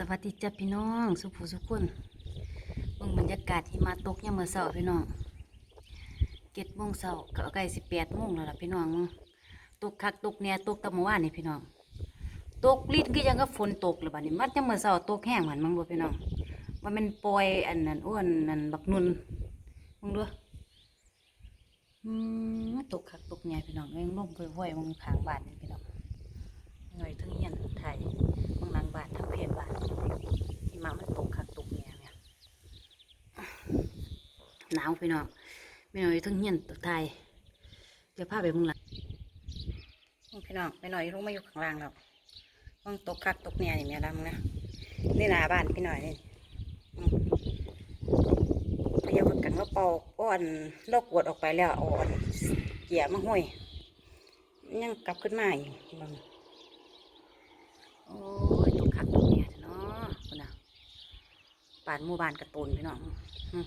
สวัสดีจ้าพี่น้อง สุภูสุขุนเบิ่งบรรยากาศหิมะตกยามมื้อเช้าพี่น้องเจ็ดโมงเช้าก็ใกล้สิบแปดโมงแล้วล่ะพี่น้องตกคักตกแหน่ยตกตะมื่านนี่พี่น้อง ตกลิ้นคือยังก็ฝนตกเลยบัดนี้มัดยามมื้อเช้าตกแห้งเหมือนมังบ่พี่น้องว่ามันปล่อยอันนั้นอ้วนนั่นบักนุนมึงดูอืมตกคักตกแหน่ยพี่น้องยังลงไปห้วยมึงขางบานนี่พี่น้อง หน่อยทั้งเฮียนไทยบางหลังบาททั้งเพจบาทหิมะมันตกคักตกเนี่ยเนี่ย หนาวพี่น้องไม่หน่อยทั้งเฮียนตกไทยเดี๋ยวพาไปเมึงหลังพี่น้องไม่หน่อยลงมาอยู่ข้างล่างแล้วต้องตกคักตกเนี่ยนี่แม่ดำนะนี่หน้าบ้านพี่หน่อยนี่อืมพยายามกันว่าเป่าอ้อนโรคปวดออกไปแล้วเอาอ่อนเกี่ยมาห้อยยังกลับขึ้นมาอยู่บางโอ้ยตกคักตกเนี่ยเนาะคุณน่ะป่านหมู่บ้านกระตุนพี่น้องอืม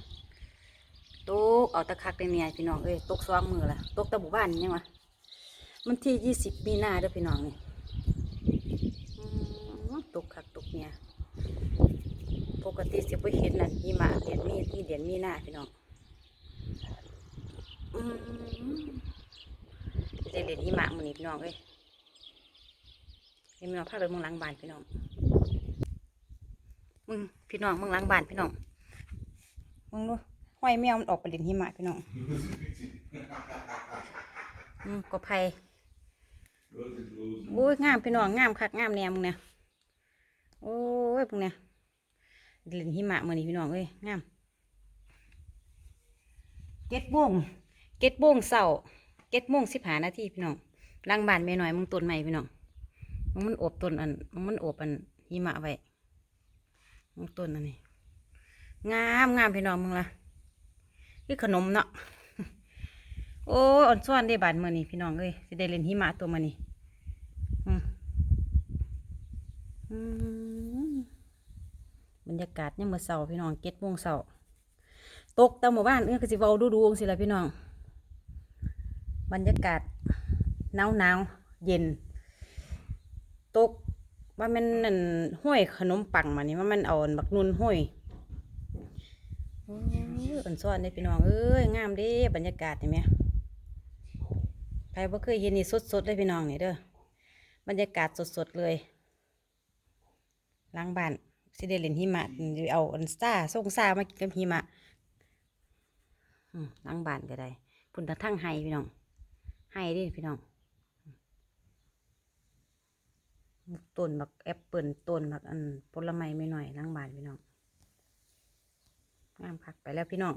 ตกเอาตะคักเป็นเนี่ยพี่น้องเอ้ยตกสองมือละตกตะหมู่บ้านนี่ยังวะมันที่ยี่สิบมีนาเด้อพี่น้องนี่ตกคักตกเนี่ยปกติสิบ่เห็นนั่นมีมาเดือนมีมีเดือนมีนาพี่น้องอืมจะได้เรียนหิมะมื้อนี้พี่น้องเอ้ยเดี๋ยวมึงเอาผ้าไปมึงล้างบานพี่น้องมึงพี่น้องมึงล้างบานพี่น้องมึงดู ห้อยแมวมันออกไปเล่นหิมะพี่น้องอืมก็ไผ่โอ้ยงามพี่น้องงามคักงามแนวมึงเนี่ยโอ้ยมึงเนี่ยเล่นหิมะมือนี่พี่น้องเอ้ยงามเก็ดโมงเก็ดโมงเสาร์เก็ดโมงสิบห้านาทีพี่น้องล้างบานแม่หน่อยมึงต้นใหม่พี่น้องมันมันอบต้นอันมันมันอบอันหิมะไว้มันต้นอันนี้งามงามพี่น้องมึงละ คือขนมเนาะโอ้อ่อนซ้อนได้บานมื่อนี้พี่น้องเอ้ยสิได้เล่นหิมะตัวมื่อนี้อืมอืมบรรยากาศยังเมื่อเสาร์พี่น้องเก็ดโมงเสาร์ตกแต่หมู่บ้านเอ้ยคือสิเว้าดูดูๆสิละพี่น้อง บรรยากาศหนาวหนาวเย็น ตกว่ามันนั่นห้อยขนมปังมานี่ว่ามันเอาอันบักนุนห้อย อ้ยอันซ้อนได้พี่น้องเอ้ยงามเด้บรรยากาศเห็นไหมใครบ่เคยเห็นนี่สดๆเลยพี่น้องนี่เด้อบรรยากาศสดๆเลยล้างบ้านสิได้เล่นหิมะเอาอันซ่าส่งซ่ามากินกับหิมะอืมหล้างบ้านก็ได้พุ่นตะทั้งไห้พี่น้องไห้ดิพี่น้องต้นบักแอปเปิลต้นบักอันผลไม้ไม่หน่อยล้างบานพี่น้อง งามคักไปแล้วพี่น้อง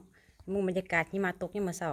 มุมบรรยากาศที่มาตกนี่มาเศร้า